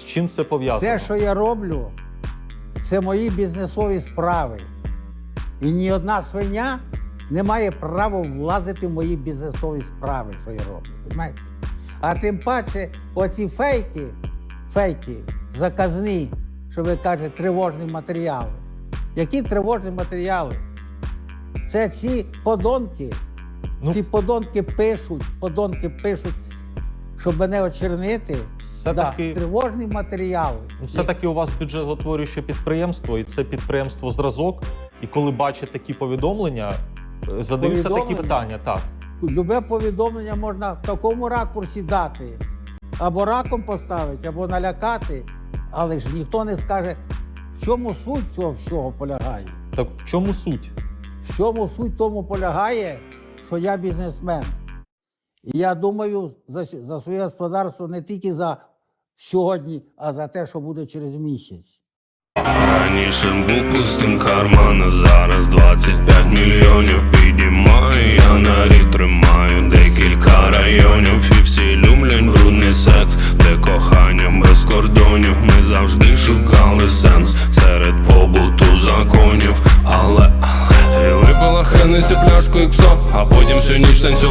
З чим це пов'язано? Те, що я роблю, це мої бізнесові справи. І ні одна свиня не має права влазити в мої бізнесові справи, що я роблю. Понимаєте? А тим паче, оці фейки, фейки, заказні, що ви кажете, тривожні матеріали. Які тривожні матеріали? Це ці подонки. Ну- Ці подонки пишуть, подонки пишуть, щоб мене очернити. Все-таки- тривожні матеріали. Ну, Все-таки у вас бюджетотворююче підприємство, і це підприємство зразок. І коли бачать такі повідомлення, е, задаються такі питання. Так. Любе повідомлення можна в такому ракурсі дати. Або раком поставити, або налякати. Але ж ніхто не скаже, в чому суть цього всього полягає. Так в чому суть? В чому суть тому полягає, що я бізнесмен. І я думаю за, за своє господарство не тільки за сьогодні, а за те, що буде через місяць. Раніше був пустим карман, а зараз 25 мільйонів підіймаю, я на рік тримаю декілька районів І всі люблять брудний секс, де кохання без кордонів Ми завжди шукали сенс серед побуту законів Але, але ти випила хенесі пляшку іксо, а потім всю ніч танцювала